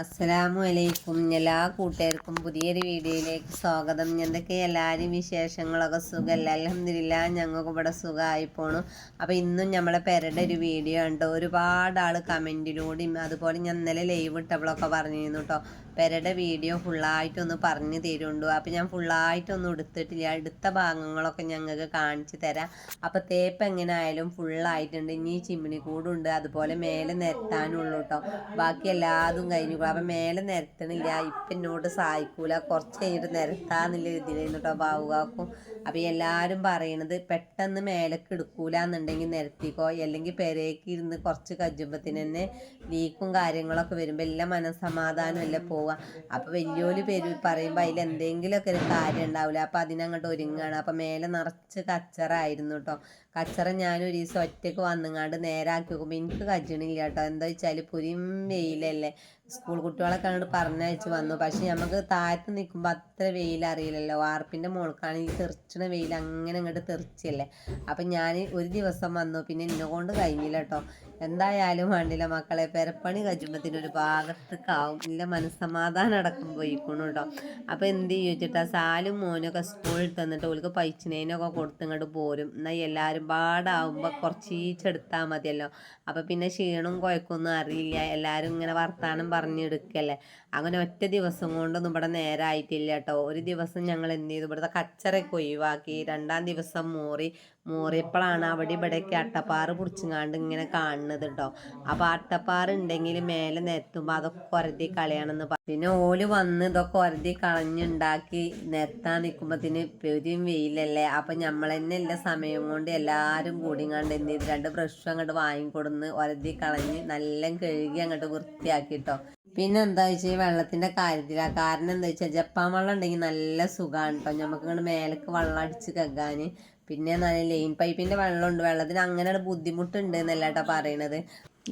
അസ്സലാമു അലൈക്കും എല്ലാ കൂട്ടുകാർക്കും പുതിയൊരു വീഡിയോയിലേക്ക് സ്വാഗതം. എന്തൊക്കെ എല്ലാവരും വിശേഷങ്ങളൊക്കെ സുഖമല്ല അലഹമില്ല ഞങ്ങൾക്ക് ഇവിടെ സുഖമായി പോണു. അപ്പോൾ ഇന്നും നമ്മളെ പേരുടെ ഒരു വീഡിയോ ഉണ്ട് ഒരുപാട് ആൾ കമന്റിലൂടെയും അതുപോലെ ഞാൻ ഇന്നലെ ലൈവ് ഇട്ടപ്പോഴൊക്കെ പറഞ്ഞിരുന്നു കേട്ടോ പേരുടെ വീഡിയോ ഫുള്ളായിട്ടൊന്ന് പറഞ്ഞു തരുള്ളൂ അപ്പോൾ ഞാൻ ഫുള്ളായിട്ടൊന്നും എടുത്തിട്ടില്ല. എടുത്ത ഭാഗങ്ങളൊക്കെ ഞങ്ങൾക്ക് കാണിച്ചു തരാം. അപ്പോൾ തേപ്പ് എങ്ങനെ ആയാലും ഫുള്ളായിട്ടുണ്ട്. ഇനി ചിമ്മിണി കൂടുണ്ട്. അതുപോലെ മേലെ നിരത്താനുള്ളൂ കേട്ടോ ബാക്കി എല്ലാതും കഴിഞ്ഞു. അപ്പം മേലെ നിരത്തണില്ല. ഇപ്പം എന്നോട് സഹായിക്കൂല. കുറച്ച് കഴിഞ്ഞിട്ട് നിരത്താന്നുള്ള ഇതിലായിരുന്നു കേട്ടോ ബാവുകാക്കും അപ്പം എല്ലാവരും പറയണത് പെട്ടെന്ന് മേലേക്ക് എടുക്കൂല എന്നുണ്ടെങ്കിൽ നിരത്തിക്കോ. അല്ലെങ്കിൽ പെരേക്ക് ഇരുന്ന് കുറച്ച് കജുമ്പത്തിന് തന്നെ ലീക്കും കാര്യങ്ങളൊക്കെ വരുമ്പോൾ എല്ലാം മനസ്സമാധാനം എല്ലാം പോവുക അപ്പോൾ വലിയൊരു പേര് പറയുമ്പോൾ അതിൽ എന്തെങ്കിലുമൊക്കെ ഒരു കാര്യം ഉണ്ടാവില്ല അപ്പോൾ അതിനങ്ങോട്ട് ഒരുങ്ങാണ്. അപ്പം മേലെ നിറച്ച് കച്ചറായിരുന്നു കേട്ടോ കച്ചറ ഞാൻ ഒരു ദിവസം ഒറ്റയ്ക്ക് വന്നുങ്ങാണ്ട് നേരാക്കി നോക്കുമ്പോൾ എനിക്ക് കജ്ജണില്ല കേട്ടോ എന്താ വെച്ചാൽ പുരിയും വെയിലല്ലേ. സ്കൂൾ കുട്ടികളൊക്കെ അങ്ങോട്ട് പറഞ്ഞയച്ച് വന്നു. പക്ഷെ നമുക്ക് താഴത്ത് നിൽക്കുമ്പോൾ അത്ര വെയിൽ അറിയില്ലല്ലോ. വാർപ്പിന്റെ മുകൾക്കാണെങ്കിൽ തെറിച്ചണ വെയിൽ അങ്ങനെ അങ്ങോട്ട് തെറിച്ചല്ലേ. അപ്പം ഞാൻ ഒരു ദിവസം വന്നു. പിന്നെ എന്നെ കൊണ്ട് കഴിഞ്ഞില്ല കേട്ടോ എന്തായാലും വേണ്ടില്ല മക്കളെ. പെരപ്പണി കജുമ്പത്തിന് ഒരു ഭാഗത്തേക്കാവും. ഇല്ല മനസ്സമാധാനം അടക്കം പോയിക്കണു കേട്ടോ അപ്പോൾ എന്ത് ചോദിച്ചിട്ടാ സാലും മോനൊക്കെ സ്കൂളിൽ തന്നിട്ട് ഓൾക്ക് പൈച്ചിനേനൊക്കെ കൊടുത്തിങ്ങോട്ട് പോരും. എന്നാൽ എല്ലാവരും പാടാവുമ്പോൾ കുറച്ചീച്ചെടുത്താൽ മതിയല്ലോ. അപ്പോൾ പിന്നെ ക്ഷീണവും കുഴക്കൊന്നും അറിയില്ല. എല്ലാവരും ഇങ്ങനെ വർത്താനം പറഞ്ഞെടുക്കല്ലേ അങ്ങനെ ഒറ്റ ദിവസം കൊണ്ടൊന്നും ഇവിടെ നേരായിട്ടില്ല കേട്ടോ ഒരു ദിവസം ഞങ്ങൾ എന്ത് ചെയ്തു? ഇവിടുത്തെ കച്ചറയൊക്കെ ഒഴിവാക്കി. രണ്ടാം ദിവസം മൂറി മൂറിയപ്പോഴാണ് അവിടെ ഇവിടെയൊക്കെ അട്ടപ്പാറ് പിടിച്ചുങ്ങാണ്ട് ഇങ്ങനെ കാണുന്നത്. കേട്ടോ അപ്പോൾ അട്ടപ്പാറ ഉണ്ടെങ്കിൽ മേലെ നിരത്തുമ്പോൾ അതൊക്കെ ഒരതി കളയണമെന്ന് പറഞ്ഞു പിന്നെ ഓൽ വന്ന് ഇതൊക്കെ ഒരതി കളഞ്ഞുണ്ടാക്കി നിരത്താൻ നിൽക്കുമ്പോഴത്തിന് പെരും വെയിലല്ലേ. അപ്പം നമ്മൾ തന്നെ എല്ലാ സമയം കൊണ്ട് എല്ലാവരും കണ്ട് എന്ത് ചെയ്ത് രണ്ട് ബ്രഷ് അങ്ങോട്ട് വാങ്ങിക്കൊടുന്ന് ഒരതി കളഞ്ഞ് നല്ല കഴുകി അങ്ങോട്ട് വൃത്തിയാക്കി കേട്ടോ പിന്നെ എന്താ വെച്ചാൽ വെള്ളത്തിന്റെ കാര്യത്തിലാണ് കാരണം എന്താ വെച്ചാൽ ജപ്പാൻ വെള്ളം ഉണ്ടെങ്കിൽ നല്ല സുഖമാണ് കേട്ടോ നമുക്ക് ഇങ്ങോട്ട് മേലേക്ക് വെള്ളം അടിച്ച് കെക്കാൻ പിന്നെ നല്ല ലൈൻ പൈപ്പിന്റെ വെള്ളമുണ്ട്. വെള്ളത്തിന് അങ്ങനെ ബുദ്ധിമുട്ടുണ്ട് എന്നല്ല കേട്ടോ പറയണത്.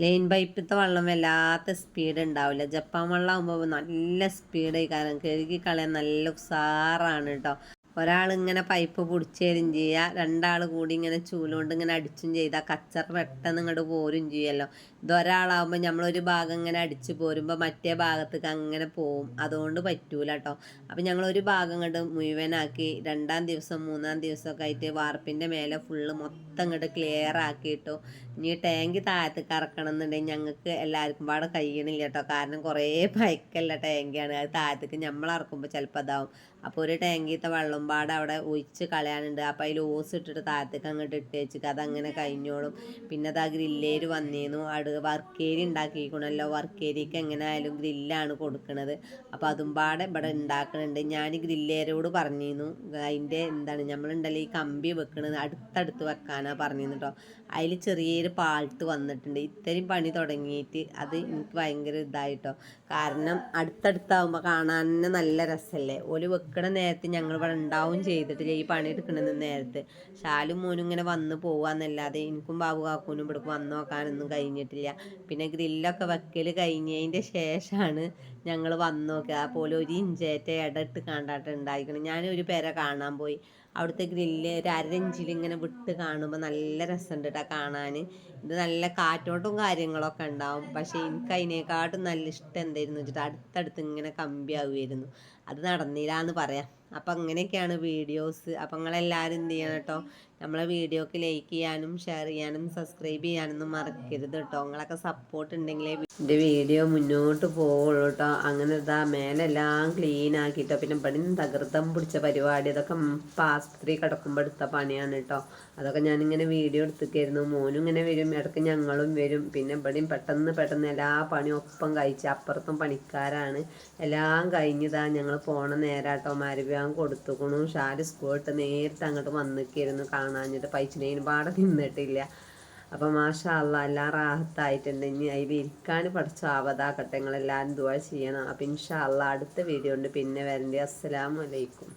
ലൈൻ പൈപ്പിലത്തെ വെള്ളം വല്ലാത്ത സ്പീഡ് ഉണ്ടാവില്ല. ജപ്പാൻ വെള്ളം ആകുമ്പോൾ നല്ല സ്പീഡായി കാരണം കഴുകി കളയാൻ നല്ല ഉസാറാണ് കേട്ടോ ഒരാൾ ഇങ്ങനെ പൈപ്പ് പിടിച്ചേരും ചെയ്യുക രണ്ടാൾ കൂടി ഇങ്ങനെ ചൂലുകൊണ്ട് ഇങ്ങനെ അടിച്ചും ചെയ്താൽ കച്ചറ പെട്ടെന്ന് ഇങ്ങോട്ട് പോരും ചെയ്യല്ലോ ഇതൊരാളാവുമ്പോൾ നമ്മളൊരു ഭാഗം ഇങ്ങനെ അടിച്ച് പോരുമ്പോൾ മറ്റേ ഭാഗത്തേക്ക് അങ്ങനെ പോവും. അതുകൊണ്ട് പറ്റൂല കേട്ടോ അപ്പം ഞങ്ങളൊരു ഭാഗം ഇങ്ങോട്ട് മുഴുവനാക്കി രണ്ടാം ദിവസം മൂന്നാം ദിവസമൊക്കെ ആയിട്ട് വാർപ്പിന്റെ മേലെ ഫുള്ള് മൊത്തം ഇങ്ങോട്ട് ക്ലിയർ ആക്കിയിട്ടു. ഇനി ടാങ്ക് താഴത്തേക്ക് ഇറക്കണം എന്നുണ്ടെങ്കിൽ ഞങ്ങൾക്ക് എല്ലാവർക്കും പാടെ കഴിയണില്ല കേട്ടോ കാരണം കുറേ പൈക്കല്ല ടാങ്കിയാണ് അത് താഴത്തേക്ക് നമ്മൾ ഇറക്കുമ്പോൾ ചിലപ്പോൾ അതാവും അപ്പോൾ ഒരു ടാങ്കിത്തെ വെള്ളം പാടെ അവിടെ ഒഴിച്ച് കളയാനുണ്ട്. അപ്പം അതിൽ ഓസ് ഇട്ടിട്ട് താഴത്തേക്ക് അങ്ങോട്ട് ഇട്ട് വെച്ചിട്ട് അതങ്ങനെ കഴിഞ്ഞോളും. പിന്നെ അത് ആ ഗ്രില്ലേര് വന്നിരുന്നു അവിടെ വർക്കേരി ഉണ്ടാക്കിക്കണല്ലോ വർക്കേരിക്ക് എങ്ങനെ ആയാലും ഗ്രില്ലാണ് കൊടുക്കുന്നത് അപ്പോൾ അതും പാടെ ഇവിടെ ഉണ്ടാക്കുന്നുണ്ട് ഞാൻ ഗ്രില്ലേരോട് പറഞ്ഞിരുന്നു. അതിന്റെ എന്താണ് നമ്മളുണ്ടല്ലോ ഈ കമ്പി വെക്കണത്. അടുത്തടുത്ത് വെക്കാനാണ് പറഞ്ഞിരുന്നു കേട്ടോ അതിൽ ചെറിയൊരു പാൾട്ട് വന്നിട്ടുണ്ട്. ഇത്രയും പണി തുടങ്ങിയിട്ട് അത് എനിക്ക് ഭയങ്കര ഇതായിട്ടോ. കാരണം അടുത്തടുത്താവുമ്പോൾ കാണാൻ തന്നെ നല്ല രസമല്ലേ ഓൽ വെക്കണ നേരത്ത് ഞങ്ങൾ ഇവിടെ ഉണ്ടാവും ചെയ്തിട്ടില്ല ഈ പണി എടുക്കണത് നേരത്തെ. ശാലും മോനും ഇങ്ങനെ വന്ന് പോവാന്നല്ലാതെ എനിക്കും ബാബു കാക്കൂനും ഇവിടെ വന്ന് നോക്കാനൊന്നും കഴിഞ്ഞിട്ടില്ല. പിന്നെ ഗ്രില്ലൊക്കെ വെക്കൽ കഴിഞ്ഞതിന്റെ ശേഷമാണ് ഞങ്ങൾ വന്ന് നോക്കുക അതുപോലെ ഒരു ഇഞ്ചേറ്റ ഇടയിട്ട് കണ്ടാട്ട് ഉണ്ടായിരിക്കണം ഞാൻ ഒരു പേരെ കാണാൻ പോയി. അവിടുത്തെ ഗ്രില്ല് ഒരു അരഞ്ചിൽ ഇങ്ങനെ വിട്ട് കാണുമ്പോൾ നല്ല രസമുണ്ട് കേട്ടോ കാണാൻ ഇത് നല്ല കാറ്റോട്ടും കാര്യങ്ങളൊക്കെ ഉണ്ടാവും. പക്ഷേ എനിക്ക് അതിനേക്കാട്ടും നല്ല ഇഷ്ടം എന്തായിരുന്നു വെച്ചിട്ട് അടുത്തടുത്ത് ഇങ്ങനെ കമ്പിയാവുമായിരുന്നു അത് നടന്നില്ല എന്ന് പറയാം. അപ്പം അങ്ങനെയൊക്കെയാണ് വീഡിയോസ് അപ്പം നിങ്ങളെല്ലാവരും എന്ത് ചെയ്യണം കേട്ടോ നമ്മളെ വീഡിയോക്ക് ലൈക്ക് ചെയ്യാനും ഷെയർ ചെയ്യാനും സബ്സ്ക്രൈബ് ചെയ്യാനൊന്നും മറക്കരുത് കേട്ടോ നിങ്ങളൊക്കെ സപ്പോർട്ട് ഉണ്ടെങ്കിലേ എന്റെ വീഡിയോ മുന്നോട്ട് പോവുള്ളൂ കേട്ടോ അങ്ങനെ ഇതാ മേലെല്ലാം ക്ലീൻ ആക്കിയിട്ടോ പിന്നെ ഇവിടെ തകൃതം പിടിച്ച പരിപാടി. അതൊക്കെ ആസ്പത്രി കിടക്കുമ്പോൾ എടുത്ത പണിയാണ് കേട്ടോ അതൊക്കെ ഞാനിങ്ങനെ വീഡിയോ എടുത്തിക്കായിരുന്നു. മോനും ഇങ്ങനെ വരും. ഇടയ്ക്ക് ഞങ്ങളും വരും. പിന്നെ ഇവിടെയും പെട്ടെന്ന് പെട്ടെന്ന് എല്ലാ പണിയും ഒപ്പം കഴിച്ച് അപ്പുറത്തും പണിക്കാരാണ്. എല്ലാം കഴിഞ്ഞതാ ഞങ്ങൾ പോണ നേരാട്ടോ മരുവ്യാൻ കൊടുത്തുക്കണു. ഷാൽ സ്കൂളിട്ട് നേരിട്ട് അങ്ങോട്ട് വന്നിക്കായിരുന്നു കാണാഞ്ഞിട്ട്. പൈച്ചിനേനും പാടെ നിന്നിട്ടില്ല. അപ്പം മാഷാള്ള എല്ലാം റാഹത്തായിട്ടുണ്ട്. ഇനി അതിൽ ഇരിക്കാൻ പഠിച്ച ആവതാക്കട്ടെ നിങ്ങളെല്ലാവരും ദുവാ ചെയ്യണം. അപ്പം ഇൻഷാള്ള അടുത്ത വീഡിയോ ഉണ്ട് പിന്നെ വരണ്ടേ. അസ്സലാമലൈക്കും